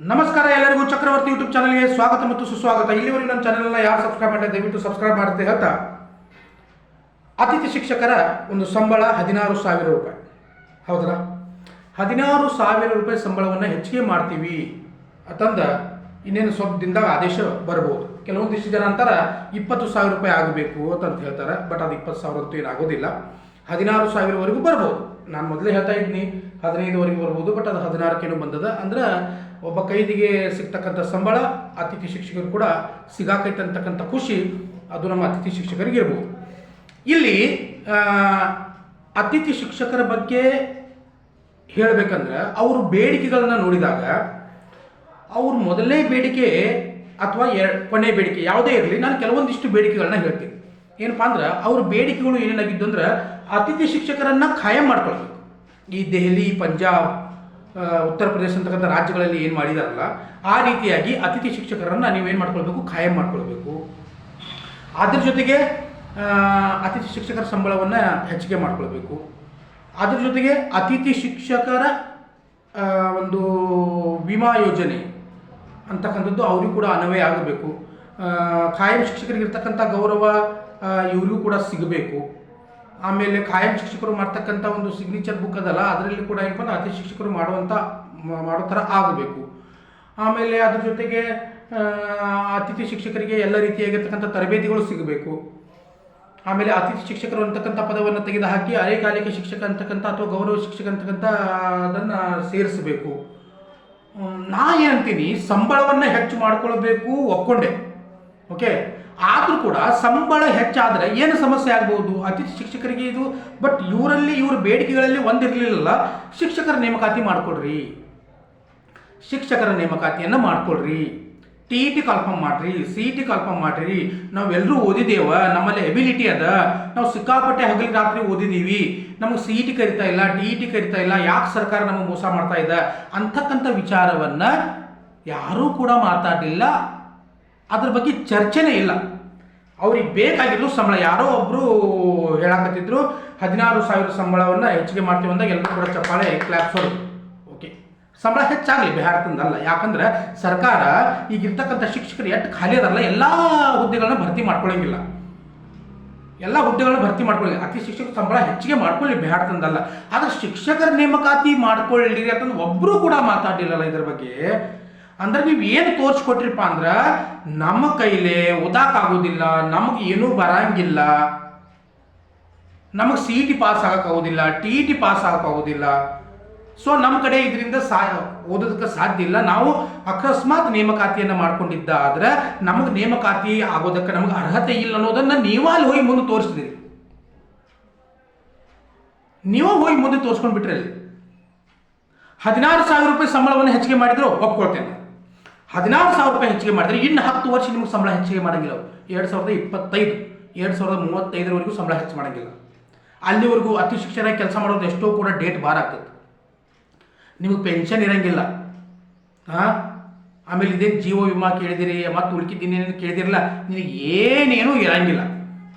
ನಮಸ್ಕಾರ ಎಲ್ಲರಿಗೂ ಚಕ್ರವರ್ತಿ ಯೂಟ್ಯೂಬ್ ಚಾನಲ್ಗೆ ಸ್ವಾಗತ ಮತ್ತು ಸುಸ್ವಾಗತ. ಇಲ್ಲಿವರೆಗೂ ನಮ್ಮ ಚಾನಲ್ನ ಯಾರು ಸಬ್ಸ್ಕ್ರೈಬ್ ಮಾಡಿದ್ರೆ ದಯವಿಟ್ಟು ಸಬ್ಸ್ಕ್ರೈಬ್ ಮಾಡುತ್ತೆ ಹೇಳ್ತಾ ಅತಿಥಿ ಶಿಕ್ಷಕರ ಒಂದು ಸಂಬಳ ಹದಿನಾರು ಸಾವಿರ ರೂಪಾಯಿ. ಹೌದಲ್ಲ? ಹದಿನಾರು ಸಾವಿರ ರೂಪಾಯಿ ಸಂಬಳವನ್ನು ಹೆಚ್ಚಿಗೆ ಮಾಡ್ತೀವಿ ಅಂತಂದ ಇನ್ನೇನು ಸ್ವಲ್ಪ ದಿನದಾಗ ಆದೇಶ ಬರ್ಬೋದು. ಕೆಲವೊಂದಿಷ್ಟು ಜನ ಅಂತಾರ, ಇಪ್ಪತ್ತು ಸಾವಿರ ರೂಪಾಯಿ ಆಗಬೇಕು ಅಂತ ಹೇಳ್ತಾರೆ, ಬಟ್ ಅದು ಇಪ್ಪತ್ತು ಸಾವಿರ ಅಂತೂ ಏನಾಗೋದಿಲ್ಲ ಹದಿನಾರು ಸಾವಿರವರೆಗೂ ಬರ್ಬೋದು. ನಾನು ಮೊದಲೇ ಹೇಳ್ತಾ ಇದ್ದೀನಿ ಹದಿನೈದುವರೆಗೂ ಬರ್ಬೋದು, ಬಟ್ ಅದು ಹದಿನಾರಕ್ಕೇನು ಬಂದದ. ಅಂದ್ರೆ ಒಬ್ಬ ಕೈದಿಗೆ ಸಿಗ್ತಕ್ಕಂಥ ಸಂಬಳ ಅತಿಥಿ ಶಿಕ್ಷಕರು ಕೂಡ ಸಿಗಾಕೈತೆ ಅಂತಕ್ಕಂಥ ಖುಷಿ ಅದು ನಮ್ಮ ಅತಿಥಿ ಶಿಕ್ಷಕರಿಗೆ ಇರ್ಬೋದು. ಇಲ್ಲಿ ಅತಿಥಿ ಶಿಕ್ಷಕರ ಬಗ್ಗೆ ಹೇಳಬೇಕಂದ್ರೆ ಅವರು ಬೇಡಿಕೆಗಳನ್ನ ನೋಡಿದಾಗ ಅವ್ರ ಮೊದಲನೇ ಬೇಡಿಕೆ ಅಥವಾ ಎರಡು ಕೊನೆ ಬೇಡಿಕೆ ಯಾವುದೇ ಇರಲಿ, ನಾನು ಕೆಲವೊಂದಿಷ್ಟು ಬೇಡಿಕೆಗಳನ್ನ ಹೇಳ್ತೀನಿ. ಏನಪ್ಪಾ ಅಂದ್ರೆ ಅವ್ರ ಬೇಡಿಕೆಗಳು ಏನೇನಾಗಿದ್ದು ಅಂದ್ರೆ ಅತಿಥಿ ಶಿಕ್ಷಕರನ್ನ ಖಾಯಂ ಮಾಡ್ಕೊಳ್ಬೇಕು. ಈ ದೆಹಲಿ, ಪಂಜಾಬ್ ಉತ್ತರ ಪ್ರದೇಶ ಅಂತಕ್ಕಂಥ ರಾಜ್ಯಗಳಲ್ಲಿ ಏನು ಮಾಡಿದಾರಲ್ಲ, ಆ ರೀತಿಯಾಗಿ ಅತಿಥಿ ಶಿಕ್ಷಕರನ್ನು ನೀವೇನು ಮಾಡ್ಕೊಳ್ಬೇಕು? ಖಾಯಂ ಮಾಡ್ಕೊಳ್ಬೇಕು. ಅದ್ರ ಜೊತೆಗೆ ಅತಿಥಿ ಶಿಕ್ಷಕರ ಸಂಬಳವನ್ನು ಹೆಚ್ಚಿಗೆ ಮಾಡ್ಕೊಳ್ಬೇಕು. ಅದ್ರ ಜೊತೆಗೆ ಅತಿಥಿ ಶಿಕ್ಷಕರ ಒಂದು ವಿಮಾ ಯೋಜನೆ ಅಂತಕ್ಕಂಥದ್ದು ಅವರಿಗೂ ಕೂಡ ಅನ್ವಯ ಆಗಬೇಕು. ಖಾಯಂ ಶಿಕ್ಷಕರಿಗಿರ್ತಕ್ಕಂಥ ಗೌರವ ಇವರಿಗೂ ಕೂಡ ಸಿಗಬೇಕು. ಆಮೇಲೆ ಖಾಯಂ ಶಿಕ್ಷಕರು ಮಾಡ್ತಕ್ಕಂಥ ಒಂದು ಸಿಗ್ನೇಚರ್ ಬುಕ್ ಅದಲ್ಲ, ಅದರಲ್ಲಿ ಕೂಡ ಏನಪ್ಪ ಅತಿ ಶಿಕ್ಷಕರು ಮಾಡುವಂಥ ಮಾಡೋ ಥರ ಆಗಬೇಕು. ಆಮೇಲೆ ಅದ್ರ ಜೊತೆಗೆ ಅತಿಥಿ ಶಿಕ್ಷಕರಿಗೆ ಎಲ್ಲ ರೀತಿಯಾಗಿರ್ತಕ್ಕಂಥ ತರಬೇತಿಗಳು ಸಿಗಬೇಕು. ಆಮೇಲೆ ಅತಿಥಿ ಶಿಕ್ಷಕರು ಅಂತಕ್ಕಂಥ ಪದವನ್ನು ತೆಗೆದುಹಾಕಿ ಅರೆಕಾಲಿಕ ಶಿಕ್ಷಕ ಅಂತಕ್ಕಂಥ ಅಥವಾ ಗೌರವ ಶಿಕ್ಷಕ ಅಂತಕ್ಕಂಥ, ಅದನ್ನು ಸೇರಿಸಬೇಕು. ನಾ ಏನಂತೀನಿ ಸಂಬಳವನ್ನು ಹೆಚ್ಚು ಮಾಡ್ಕೊಳ್ಬೇಕು, ಒಪ್ಕೊಂಡೆ. ಓಕೆ? ಆದರೂ ಕೂಡ ಸಂಬಳ ಹೆಚ್ಚಾದರೆ ಏನು ಸಮಸ್ಯೆ ಆಗ್ಬೋದು? ಅತಿಥಿ ಶಿಕ್ಷಕರಿಗೆ ಇದು ಬಟ್ ಇವರಲ್ಲಿ ಇವ್ರ ಬೇಡಿಕೆಗಳಲ್ಲಿ ಒಂದಿರಲಿಲ್ಲ ಶಿಕ್ಷಕರ ನೇಮಕಾತಿ ಮಾಡಿಕೊಡ್ರಿ. ಶಿಕ್ಷಕರ ನೇಮಕಾತಿಯನ್ನು ಮಾಡ್ಕೊಳ್ರಿ ಟಿ ಇ ಟಿ ಕನ್ಫರ್ಮ್ ಮಾಡಿರಿ ಸಿ ಇ ಟಿ ಕನ್ಫರ್ಮ್ ಮಾಡ್ರಿ. ನಾವೆಲ್ಲರೂ ಓದಿದೇವ, ನಮ್ಮಲ್ಲಿ ಎಬಿಲಿಟಿ ಅದ. ನಾವು ಸಿಕ್ಕಾಪಟ್ಟೆ ಹಗಲಿ ರಾತ್ರಿ ಓದಿದೀವಿ. ನಮಗೆ ಸಿ ಇ ಟಿ ಕರಿತಾ ಇಲ್ಲ ಟಿ ಇ ಟಿ ಕರಿತಾ ಇಲ್ಲ, ಯಾಕೆ ಸರ್ಕಾರ ನಮಗೆ ಮೋಸ ಮಾಡ್ತಾ ಇದೆ? ಅಂತಕ್ಕಂಥ ವಿಚಾರವನ್ನು ಯಾರೂ ಕೂಡ ಮಾತಾಡಲಿಲ್ಲ. ಅದ್ರ ಬಗ್ಗೆ ಚರ್ಚೆನೇ ಇಲ್ಲ. ಅವ್ರಿಗೆ ಬೇಕಾಗಿರೋ ಸಂಬಳ, ಯಾರೋ ಒಬ್ಬರು ಹೇಳಾಕತ್ತಿದ್ರು, ಹದಿನಾರು ಸಾವಿರ ಸಂಬಳವನ್ನು ಹೆಚ್ಚಿಗೆ ಮಾಡ್ತೀವಿ ಅಂದಾಗ ಎಲ್ಲರೂ ಕೂಡ ಚಪ್ಪಾಳೆ ಕ್ಲಾಪ್ಸ್ ಹೊಡೆದು ಓಕೆ ಸಂಬಳ ಹೆಚ್ಚಾಗಲಿ ಬಿಹಾರದಿಂದಲ್ಲ ಯಾಕಂದ್ರೆ ಸರ್ಕಾರ ಈಗಿರ್ತಕ್ಕಂಥ ಶಿಕ್ಷಕರು ಎಷ್ಟು ಖಾಲಿ ಅದಲ್ಲ ಎಲ್ಲ ಹುದ್ದೆಗಳನ್ನ ಭರ್ತಿ ಮಾಡ್ಕೊಳ್ಳಂಗಿಲ್ಲ ಎಲ್ಲ ಹುದ್ದೆಗಳನ್ನ ಭರ್ತಿ ಮಾಡ್ಕೊಳ್ಳಿ ಅತಿ ಶಿಕ್ಷಕ ಸಂಬಳ ಹೆಚ್ಚಿಗೆ ಮಾಡ್ಕೊಳ್ಳಿ ಬಿಹಾರದಿಂದಲ್ಲ ಆದ್ರೆ ಶಿಕ್ಷಕರ ನೇಮಕಾತಿ ಮಾಡ್ಕೊಳ್ಳಿ ಅಂತಂದು ಒಬ್ಬರು ಕೂಡ ಮಾತಾಡಲಿಲ್ಲಲ್ಲ ಇದ್ರ ಬಗ್ಗೆ. ಅಂದ್ರೆ ನೀವು ಏನು ತೋರಿಸ್ಕೊಟ್ರಿಪ್ಪ ಅಂದ್ರೆ ನಮ್ಮ ಕೈಲೇ ಓದಾಕಾಗೋದಿಲ್ಲ, ನಮಗೆ ಏನೂ ಬರಂಗಿಲ್ಲ. ನಮಗೆ ಸಿ ಟಿ ಪಾಸ್ ಆಗೋಕ್ಕಾಗೋದಿಲ್ಲ ಟಿ ಟಿ ಪಾಸ್ ಆಗೋಕ್ಕಾಗೋದಿಲ್ಲ. ಸೊ ನಮ್ಮ ಕಡೆ ಇದರಿಂದ ಸಾ, ಓದೋದಕ್ಕೆ ಸಾಧ್ಯ ಇಲ್ಲ. ನಾವು ಅಕಸ್ಮಾತ್ ನೇಮಕಾತಿಯನ್ನು ಮಾಡ್ಕೊಂಡಿದ್ದ ಆದ್ರೆ ನಮಗೆ ನೇಮಕಾತಿ ಆಗೋದಕ್ಕೆ ನಮಗೆ ಅರ್ಹತೆ ಇಲ್ಲ ಅನ್ನೋದನ್ನ ನೀವ ಅಲ್ಲಿ ಹೋಗಿ ಮುಂದೆ ತೋರಿಸ್ತೀರಿ. ನೀವು ಹೋಗಿ ಮುಂದೆ ತೋರಿಸ್ಕೊಂಡು ಬಿಟ್ರಿ ಅಲ್ಲಿ ಹದಿನಾರು ಸಾವಿರ ರೂಪಾಯಿ ಸಂಬಳವನ್ನು ಹೆಚ್ಚಿಗೆ ಮಾಡಿದ್ರು ಒಪ್ಕೊಳ್ತೇನೆ. ಹದಿನಾರು ಸಾವಿರ ರೂಪಾಯಿ ಹೆಚ್ಚಿಗೆ ಮಾಡಿದ್ರೆ ಇನ್ನು ಹತ್ತು ವರ್ಷ ನಿಮ್ಗೆ ಸಂಬಳ ಹೆಚ್ಚಿಗೆ ಮಾಡಂಗಿಲ್ಲ ಎರಡು ಸಾವಿರದ ಇಪ್ಪತ್ತೈದು, ಎರಡು ಸಾವಿರದ ಮೂವತ್ತೈದರವರೆಗೂ ಸಂಬಳ ಹೆಚ್ಚು ಮಾಡಂಗಿಲ್ಲ. ಅಲ್ಲಿವರೆಗೂ ಅತಿ ಶಿಕ್ಷಣ ಕೆಲಸ ಮಾಡೋದು ಎಷ್ಟೋ ಕೂಡ ಡೇಟ್ ಬಾರ್ ಆಗ್ತದೆ ನಿಮಗೆ ಪೆನ್ಷನ್ ಇರೋಂಗಿಲ್ಲ. ಹಾಂ ಆಮೇಲೆ ಇದೇ ಜೀವ ವಿಮಾ ಕೇಳಿದಿರಿ, ಮತ್ತು ಉಳ್ಕಿದ್ದೇನೇನು ಕೇಳಿದಿರಲ್ಲ, ನಿನಗೆ ಏನೇನೂ ಇರಂಗಿಲ್ಲ.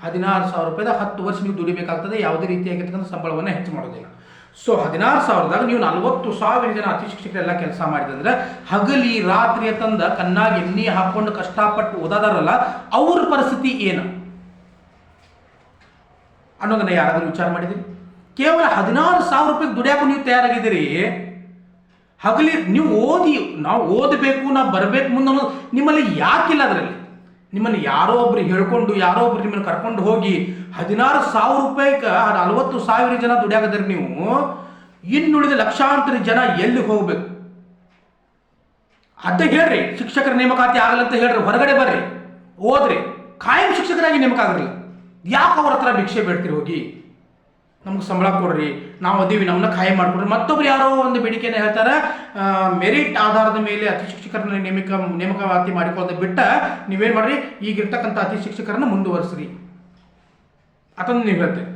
ಹದಿನಾರು ಸಾವಿರ ರೂಪಾಯಿದ ಹತ್ತು ವರ್ಷ ನೀವು ದುಡಿಬೇಕಾಗ್ತದೆ, ಯಾವುದೇ ರೀತಿಯಾಗಿರ್ತಕ್ಕಂಥ ಸಂಬಳವನ್ನು ಹೆಚ್ಚು ಮಾಡೋದಿಲ್ಲ. ಸೊ ಹದಿನಾರು ಸಾವಿರದಾಗ ನೀವು ನಲ್ವತ್ತು ಸಾವಿರ ಜನ ಅತಿ ಶಿಕ್ಷಕರೆಲ್ಲ ಕೆಲಸ ಮಾಡಿದಂದ್ರೆ ಹಗಲಿ ರಾತ್ರಿಯ ತಂದ ಕಣ್ಣಾಗಿ ಎಣ್ಣೆ ಹಾಕೊಂಡು ಕಷ್ಟಪಟ್ಟು ಓದಾದಾರಲ್ಲ ಅವ್ರ ಪರಿಸ್ಥಿತಿ ಏನು? ಅನ್ನೋದನ್ನ ಯಾರಾದರೂ ವಿಚಾರ ಮಾಡಿದಿರಿ? ಕೇವಲ ಹದಿನಾರು ಸಾವಿರ ರೂಪಾಯಿ ದುಡಿಯಾಕು ನೀವು ತಯಾರಾಗಿದ್ದೀರಿ. ಹಗಲಿ ನೀವು ಓದಿ, ನಾವು ಓದಬೇಕು, ನಾವು ಬರಬೇಕು ಮುಂದೆ ನಿಮ್ಮಲ್ಲಿ ಯಾಕಿಲ್ಲ ಅದರಲ್ಲಿ? ನಿಮ್ಮನ್ನು ಯಾರೋ ಒಬ್ರು ಹೇಳ್ಕೊಂಡು, ಯಾರೋ ಒಬ್ರು ನಿಮ್ಮನ್ನು ಕರ್ಕೊಂಡು ಹೋಗಿ ಹದಿನಾರು ಸಾವಿರ ರೂಪಾಯಿಗೆ ನಲವತ್ತು ಸಾವಿರ ಜನ ದುಡಿಯಾಗದ್ರೆ ನೀವು, ಇನ್ನುಳಿದ ಲಕ್ಷಾಂತರ ಜನ ಎಲ್ಲಿ ಹೋಗ್ಬೇಕು? ಅದ ಹೇಳ್ರಿ, ಶಿಕ್ಷಕರ ನೇಮಕಾತಿ ಆಗಲ್ಲ ಅಂತ ಹೇಳ್ರಿ, ಹೊರಗಡೆ ಬರ್ರಿ, ಓದ್ರಿ. ಕಾಯಂ ಶಿಕ್ಷಕರಾಗಿ ನೇಮಕ ಆಗಿರಲಿಲ್ಲ ಯಾಕೆ ಅವ್ರ ಹತ್ರ ಭಿಕ್ಷೆ ಬೇಡ್ತೀರಿ ಹೋಗಿ? ನಮ್ಗೆ ಸಂಬಳ ಕೊಡ್ರಿ. ನಾವು ಅದೀವಿ ನಮ್ಮನ್ನ ಖಾಯಂ ಮಾಡ್ಕೊಡ್ರಿ. ಮತ್ತೊಬ್ರು ಯಾರೋ ಒಂದು ಬೇಡಿಕೆಯನ್ನು ಹೇಳ್ತಾರೆ ಮೆರಿಟ್ ಆಧಾರದ ಮೇಲೆ ಅತಿ ಶಿಕ್ಷಕರನ್ನ ನೇಮಕ ನೇಮಕಾತಿ ಮಾಡಿಕೊಳ್ಳೋದು ಬಿಟ್ಟ ನೀವೇನು ಮಾಡ್ರಿ? ಈಗಿರ್ತಕ್ಕಂಥ ಅತಿ ಶಿಕ್ಷಕರನ್ನ ಮುಂದುವರಿಸ್ರಿ. ಅದನ್ನು ನೀವು ಹೇಳ್ತೀರಿ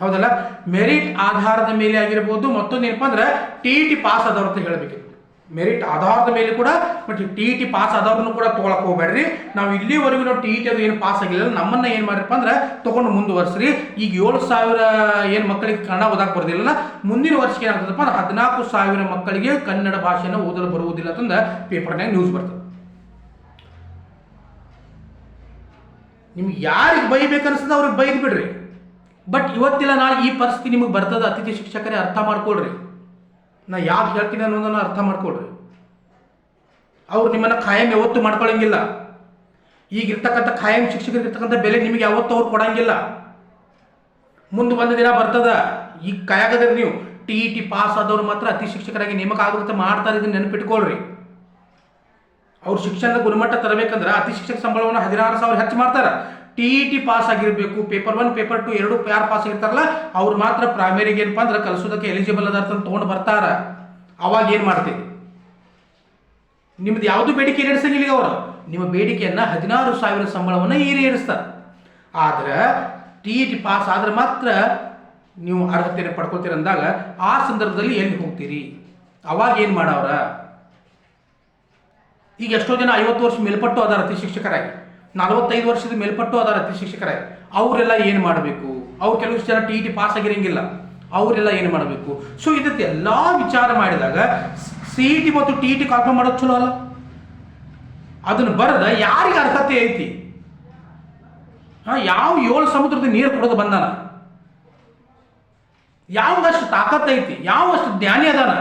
ಹೌದಲ್ಲ? ಮೆರಿಟ್ ಆಧಾರದ ಮೇಲೆ ಆಗಿರ್ಬೋದು, ಮತ್ತೊಂದು ಏನಪ್ಪ ಅಂದ್ರೆ ಟಿ ಟಿ ಪಾಸ್ ಆದವ್ರ ಅಂತ ಮೆರಿಟ್ ಆಧಾರದ ಮೇಲೆ ಕೂಡ but T E T pass ಆದವ್ರನ್ನು ಕೂಡ ತೊಗೊಳಕ್ ಹೋಗ್ಬೇಡ್ರಿ. ನಾವು ಇಲ್ಲಿವರೆಗೂ ನಾವು ಟಿ ಇ ಟಿ ಅದು ಏನು ಪಾಸ್ ಆಗಿಲ್ಲ. ನಮ್ಮನ್ನ ಏನು ಮಾಡಿರಪ್ಪ ಅಂದ್ರೆ, ತೊಗೊಂಡು ಮುಂದುವರ್ಸ್ರಿ. ಈಗ ಏಳು ಸಾವಿರ ಏನು ಮಕ್ಕಳಿಗೆ ಕನ್ನಡ ಓದಕ್ಕೆ ಬರೋದಿಲ್ಲ ಮುಂದಿನ ವರ್ಷಕ್ಕೆ ಏನಾಗ್ತದಪ್ಪ ಅಂದ್ರೆ, ಹದಿನಾಲ್ಕು ಸಾವಿರ ಮಕ್ಕಳಿಗೆ ಕನ್ನಡ ಭಾಷೆನ ಓದಲು ಬರುವುದಿಲ್ಲ ಅಂತಂದ್ರೆ ಪೇಪರ್ನಾಗ ನ್ಯೂಸ್ ಬರ್ತದೆ. ನಿಮ್ಗೆ ಯಾರಿಗೆ ಬೈಬೇಕನ್ಸ್ತದ ಅವ್ರಿಗೆ ಬೈದು ಬಿಡ್ರಿ. ಬಟ್ ಇವತ್ತಿಲ್ಲ, ನಾಳೆ ಈ ಪರಿಸ್ಥಿತಿ ನಿಮಗೆ ಬರ್ತದ, ಅತಿಥಿ ಶಿಕ್ಷಕರೇ ಅರ್ಥ ಮಾಡ್ಕೊಳ್ರಿ. ನಾ ಯಾಕೆ ಹೇಳ್ತೀನಿ ಅನ್ನೋದನ್ನು ಅರ್ಥ ಮಾಡ್ಕೊಳ್ರಿ. ಅವ್ರು ನಿಮ್ಮನ್ನು ಖಾಯಂ ಯಾವತ್ತೂ ಮಾಡ್ಕೊಳ್ಳಂಗಿಲ್ಲ ಈಗಿರ್ತಕ್ಕಂಥ ಖಾಯಂ ಶಿಕ್ಷಕರಿಗಿರ್ತಕ್ಕಂಥ ಬೆಲೆ ನಿಮಗೆ ಯಾವತ್ತೂ ಅವ್ರು ಕೊಡಂಗಿಲ್ಲ. ಮುಂದೆ ಒಂದು ದಿನ ಬರ್ತದ, ಈಗ ಕಾಯಾಗದ್ರಿ ನೀವು. ಟಿ ಇ ಟಿ ಪಾಸ್ ಆದವ್ರು ಮಾತ್ರ ಅತಿ ಶಿಕ್ಷಕರಾಗಿ ನೇಮಕ ಆಗುತ್ತೆ ಮಾಡ್ತಾರೆ ಇದನ್ನು ನೆನಪಿಟ್ಕೊಳ್ರಿ. ಅವ್ರ ಶಿಕ್ಷಣದ ಗುಣಮಟ್ಟ ತರಬೇಕಂದ್ರೆ ಅತಿ ಶಿಕ್ಷಕ ಸಂಬಳವನ್ನು ಹದಿನಾರು ಸಾವಿರ ಹೆಚ್ಚು ಮಾಡ್ತಾರೆ. ಟಿ ಇ ಟಿ ಪಾಸ್ ಆಗಿರಬೇಕು ಪೇಪರ್ ಒನ್ ಪೇಪರ್ ಟು ಎರಡು ಯಾರು ಪಾಸ್ ಆಗಿರ್ತಾರಲ್ಲ, ಅವ್ರು ಮಾತ್ರ ಪ್ರೈಮರಿಗೆ ಏನಪ್ಪ ಅಂದ್ರೆ ಕಲಿಸೋದಕ್ಕೆ ಎಲಿಜಿಬಲ್ ಅದಾರ ಅಂತ ತೊಗೊಂಡು ಬರ್ತಾರ. ಅವಾಗ ಏನು ಮಾಡ್ತೀವಿ ನಿಮ್ದು ಯಾವುದು ಬೇಡಿಕೆ ಈಡೇರಿಸಂಗಿಲ್ಲ ಅವರು. ನಿಮ್ಮ ಬೇಡಿಕೆಯನ್ನು ಹದಿನಾರು ಸಾವಿರ ಸಂಬಳವನ್ನು ಈಡೇರಿಸ್ತಾರೆ. ಆದ್ರೆ ಟಿ ಇ ಟಿ ಪಾಸ್ ಆದ್ರೆ ಮಾತ್ರ ನೀವು ಅರ್ಹತೆಯನ್ನು ಪಡ್ಕೊತೀರ ಅಂದಾಗ ಆ ಸಂದರ್ಭದಲ್ಲಿ ಎಲ್ಲಿ ಹೋಗ್ತೀರಿ? ಅವಾಗ ಏನು ಮಾಡವ್ರ? ಈಗ ಎಷ್ಟೋ ಜನ ಐವತ್ತು ವರ್ಷ ಮೇಲ್ಪಟ್ಟು ಅದಾರತಿ ಶಿಕ್ಷಕರಾಗಿ. ನಲವತ್ತೈದು ವರ್ಷದ ಮೇಲ್ಪಟ್ಟು ಅದಾರ ಅತಿ ಶಿಕ್ಷಕರೇ. ಅವರೆಲ್ಲ ಏನು ಮಾಡಬೇಕು? ಅವ್ರು ಕೆಲವು ಜನ ಟಿ ಟಿ ಪಾಸ್ ಆಗಿರಂಗಿಲ್ಲ. ಅವರೆಲ್ಲ ಏನು ಮಾಡಬೇಕು? ಸೊ ಇದಕ್ಕೆ ಎಲ್ಲ ವಿಚಾರ ಮಾಡಿದಾಗ ಸಿ ಟಿ ಮತ್ತು ಟಿ ಟಿ ಕಾಲ್ಫರ್ ಮಾಡೋದು ಚಲೋ ಅಲ್ಲ? ಅದನ್ನು ಬರದ ಯಾರಿಗೆ ಅರ್ಹತೆ ಐತಿ? ಹಾ, ಯಾವ ಏಳು ಸಮುದ್ರದ ನೀರು ಕೊಡೋದು ಬಂದಾನ? ಯಾವ್ದಷ್ಟು ತಾಕತ್ ಐತಿ? ಯಾವಷ್ಟು ಜ್ಞಾನಿ ಅದಾನ?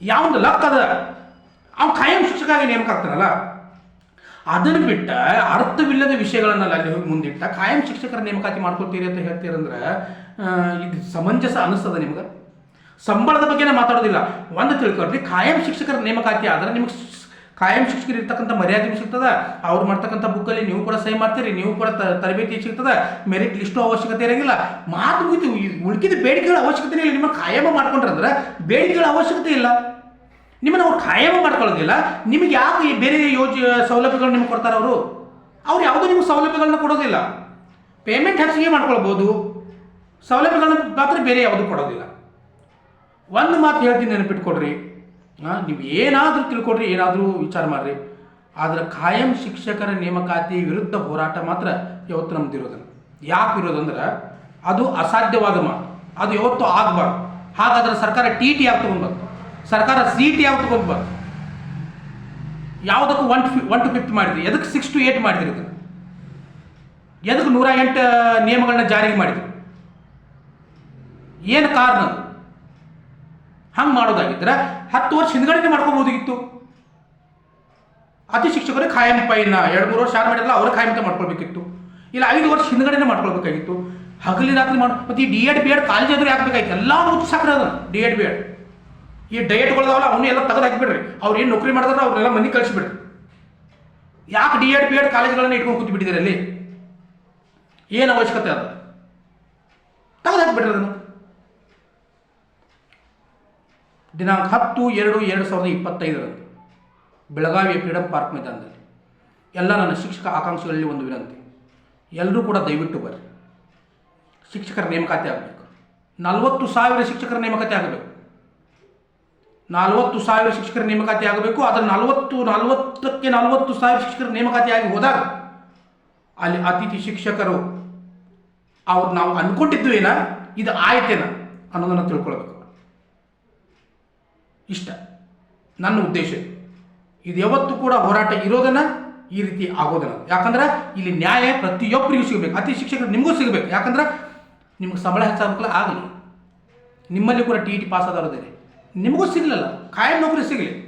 ಯಾವ್ದು ಲಕ್ ಅದ? ಅವ್ನು ಖಾಯಂ ಶಿಕ್ಷಕಾಗಿ ನೇಮಕ ಆಗ್ತಾನಲ್ಲ ಅದನ್ನು ಬಿಟ್ಟ ಅರ್ಥವಿಲ್ಲದ ವಿಷಯಗಳನ್ನ ಅಲ್ಲಿ ಹೋಗಿ ಮುಂದಿಟ್ಟ, ಕಾಯಂ ಶಿಕ್ಷಕರ ನೇಮಕಾತಿ ಮಾಡ್ಕೊಳ್ತೀರಿ ಅಂತ ಹೇಳ್ತೀರಂದ್ರೆ ಇದು ಸಮಂಜಸ ಅನಿಸ್ತದ ನಿಮ್ಗೆ? ಸಂಬಳದ ಬಗ್ಗೆ ಮಾತಾಡೋದಿಲ್ಲ. ಒಂದು ತಿಳ್ಕೊಳ್ರಿ, ಕಾಯಂ ಶಿಕ್ಷಕರ ನೇಮಕಾತಿ ಆದ್ರೆ ನಿಮಗೆ ಕಾಯಂ ಶಿಕ್ಷಕರು ಇರ್ತಕ್ಕಂಥ ಮರ್ಯಾದೆ ಸಿಗ್ತದೆ, ಅವ್ರು ಮಾಡ್ತಕ್ಕಂಥ ಬುಕ್ಕಲ್ಲಿ ನೀವು ಕೂಡ ಸಹಿ ಮಾಡ್ತೀರಿ, ನೀವು ಕೂಡ ತರಬೇತಿ ಸಿಗ್ತದ, ಮೆರಿಟ್ ಲಿಸ್ಟು ಅವಶ್ಯಕತೆ ಇರಂಗಿಲ್ಲ. ಮಾತು ಮುಗಿತು ಉಳ್ಕಿದ ಬೇಡಿಕೆಗಳ ಅವಶ್ಯಕತೆ ಇಲ್ಲ ನಿಮ್ಮ ಮಾಡ್ಕೊಂಡ್ರೆ ಮಾಡ್ಕೊಂಡ್ರಂದ್ರೆ ಬೇಡಿಕೆಗಳ ಅವಶ್ಯಕತೆ ಇಲ್ಲ. ನಿಮ್ಮನ್ನು ಅವ್ರು ಖಾಯಮ ಮಾಡ್ಕೊಳ್ಳೋದಿಲ್ಲ. ನಿಮಗೆ ಈ ಬೇರೆ ಯೋಜ, ಸೌಲಭ್ಯಗಳು ನಿಮ್ಗೆ ಕೊಡ್ತಾರೆ ಅವರು? ಅವ್ರು ಯಾವುದೂ ನಿಮ್ಗೆ ಸೌಲಭ್ಯಗಳನ್ನ ಕೊಡೋದಿಲ್ಲ. ಪೇಮೆಂಟ್ ಹೆಚ್ಚಿಗೆ ಮಾಡ್ಕೊಳ್ಬೋದು. ಸೌಲಭ್ಯಗಳನ್ನ ಮಾತ್ರ ಬೇರೆ ಯಾವುದು ಕೊಡೋದಿಲ್ಲ. ಒಂದು ಮಾತು ಹೇಳ್ತೀನಿ ನೆನಪಿಟ್ಕೊಡ್ರಿ ನೀವು ಏನಾದರೂ ತಿಳ್ಕೊಡ್ರಿ ಏನಾದರೂ ವಿಚಾರ ಮಾಡ್ರಿ. ಆದರೆ ಖಾಯಂ ಶಿಕ್ಷಕರ ನೇಮಕಾತಿ ವಿರುದ್ಧ ಹೋರಾಟ ಮಾತ್ರ ಯಾವತ್ತು ನಮ್ದು ಇರೋದಿಲ್ಲ ಯಾಕೆ ಇರೋದಂದ್ರೆ, ಅದು ಅಸಾಧ್ಯವಾದ ಮಾತು. ಅದು ಯಾವತ್ತೂ ಆಗಬಾರ್ದು. ಹಾಗಾದ್ರೆ ಸರ್ಕಾರ ಟಿ ಟಿ ತೊಗೊಂಡ್ಬಾರ್ದು. ಸರ್ಕಾರ ಸೀಟ್ ಯಾವ್ದು ಯಾಕೆ ತೊಗೊಂಡ್ಬಾರ್ದು ಯಾವುದಕ್ಕೂ ಒನ್ ಫಿ ಒನ್ ಟು ಫಿಫ್ತ್ ಮಾಡಿದ್ರಿ. ಎದಕ್ಕೆ ಸಿಕ್ಸ್ ಟು ಏಟ್ ಮಾಡಿದ್ರಿ ಇದನ್ನು ಎದಕ್ಕೆ ನೂರ ಎಂಟು ನಿಯಮಗಳನ್ನ ಜಾರಿಗೆ ಮಾಡಿದ್ರಿ? ಏನು ಕಾರಣ ಹಂಗೆ ಮಾಡೋದಾಗಿದ್ರೆ ಹತ್ತು ವರ್ಷ ಹಿಂದ್ಗಡೆ ಮಾಡ್ಕೋಬೋದಿತ್ತು ಅತಿ ಶಿಕ್ಷಕರು ಖಾಯಂ ಪೈನ ಎರಡು ಮೂರು ವರ್ಷ ಆರು ಮಾಡಿರಲ್ಲ ಅವ್ರ ಅಂತ ಮಾಡ್ಕೊಳ್ಬೇಕಿತ್ತು. ಇಲ್ಲ, ಐದು ವರ್ಷ ಹಿಂದ್ಗಡೆ ಮಾಡ್ಕೊಳ್ಬೇಕಾಗಿತ್ತು. ಹಗಲಿ ರಾತ್ರಿ ಮಾಡಿ ಮತ್ತು ಈ D Ed B Ed college ಆದರೂ ಯಾಕೆ ಬೇಕಾಗಿತ್ತು ಎಲ್ಲ ಅದನ್ನು. ಡಿ ಎಡ್ ಬಿ ಎಡ್ ಈ ಡಯಟ್ಗಳದಾವಲ್ಲ ಅವನು ಎಲ್ಲ ತೆಗೆದು ಹಾಕಿಬಿಡ್ರಿ. ಅವ್ರು ಏನು ನೌಕರಿ ಮಾಡಿದ್ರೆ ಅವ್ರನ್ನೆಲ್ಲ ಮನೆ ಕಳಿಸ್ಬಿಡ್ರಿ. ಯಾಕೆ ಡಿ ಎಡ್ ಬಿ ಎಡ್ ಕಾಲೇಜ್ಗಳನ್ನ ಇಟ್ಕೊಂಡು ಕೂತು ಬಿಟ್ಟಿದ್ದೀರಿ ಅಲ್ಲಿ? ಏನು ಅವಶ್ಯಕತೆ ಅದ? ತೆಗೆದು ಹಾಕಿಬಿಡ್ರಿ ಅದನ್ನು. ದಿನಾಂಕ ಹತ್ತು ಎರಡು ಎರಡು ಸಾವಿರದ ಇಪ್ಪತ್ತೈದರಂದು ಬೆಳಗಾವಿಯ ಫ್ರೀಡಂ ಪಾರ್ಕ್ ಮೈದಾನದಲ್ಲಿ ಎಲ್ಲ ನನ್ನ ಶಿಕ್ಷಕ ಆಕಾಂಕ್ಷೆಗಳಲ್ಲಿ ಒಂದು ವಿನಂತಿ. ಎಲ್ಲರೂ ಕೂಡ ದಯವಿಟ್ಟು ಬರ್ರಿ. ಶಿಕ್ಷಕರ ನೇಮಕಾತಿ ಆಗಬೇಕು. ನಲವತ್ತು ಸಾವಿರ ಶಿಕ್ಷಕರ ನೇಮಕಾತಿ ಆಗಬೇಕು. ನಲವತ್ತು ಸಾವಿರ ಶಿಕ್ಷಕರ ನೇಮಕಾತಿ ಆಗಬೇಕು ಅದರ ನಲವತ್ತು, ನಲವತ್ತಕ್ಕೆ ನಲವತ್ತು ಸಾವಿರ ಶಿಕ್ಷಕರ ನೇಮಕಾತಿ ಆಗಿ ಹೋದಾಗ ಅಲ್ಲಿ ಅತಿಥಿ ಶಿಕ್ಷಕರು ಅವ್ರು ನಾವು ಅನ್ಕೊಂಡಿದ್ದು ಏನ? ಇದು ಆಯ್ತೇನ? ಅನ್ನೋದನ್ನು ತಿಳ್ಕೊಳ್ಬೇಕು. ಇಷ್ಟ. ನನ್ನ ಉದ್ದೇಶ. ಇದು ಯಾವತ್ತೂ ಕೂಡ ಹೋರಾಟ ಇರೋದನ್ನ ಈ ರೀತಿ ಆಗೋದನ್ನ ಯಾಕಂದ್ರೆ ಇಲ್ಲಿ ನ್ಯಾಯ ಪ್ರತಿಯೊಬ್ಬರಿಗೂ ಸಿಗಬೇಕು. ಅತಿ ಶಿಕ್ಷಕರು ನಿಮಗೂ ಸಿಗಬೇಕು. ಯಾಕಂದ್ರೆ ನಿಮ್ಗೆ ಸಂಬಳ ಹೆಚ್ಚಾಗಬೇಕಲ್ಲ ಆಗಲಿ ನಿಮ್ಮಲ್ಲಿ ಕೂಡ ಟಿ ಟಿ ಪಾಸ್ ಆದವ್ರದೇ ನಿಮಗೂ ಸಿಗಲಿಲ್ಲ. ಖಾಯಂ ನೌಕರಿ ಸಿಗಲಿ.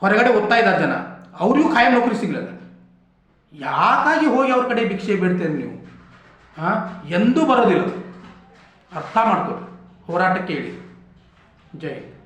ಹೊರಗಡೆ ಓದ್ತಾ ಇದ್ದಾರೆ ಜನ, ಅವರಿಗೂ ಖಾಯಂ ನೌಕರಿ ಸಿಗಲಿಲ್ಲ. ಯಾಕಾಗಿ ಹೋಗಿ ಅವ್ರ ಕಡೆ ಭಿಕ್ಷೆ ಬಿಡ್ತೇನೆ ನೀವು? ಹಾಂ? ಎಂದೂ ಬರೋದಿಲ್ಲ. ಅರ್ಥ ಮಾಡ್ಕೊಳ್ರಿ ಹೋರಾಟಕ್ಕೆ ಹೇಳಿ ಜೈ.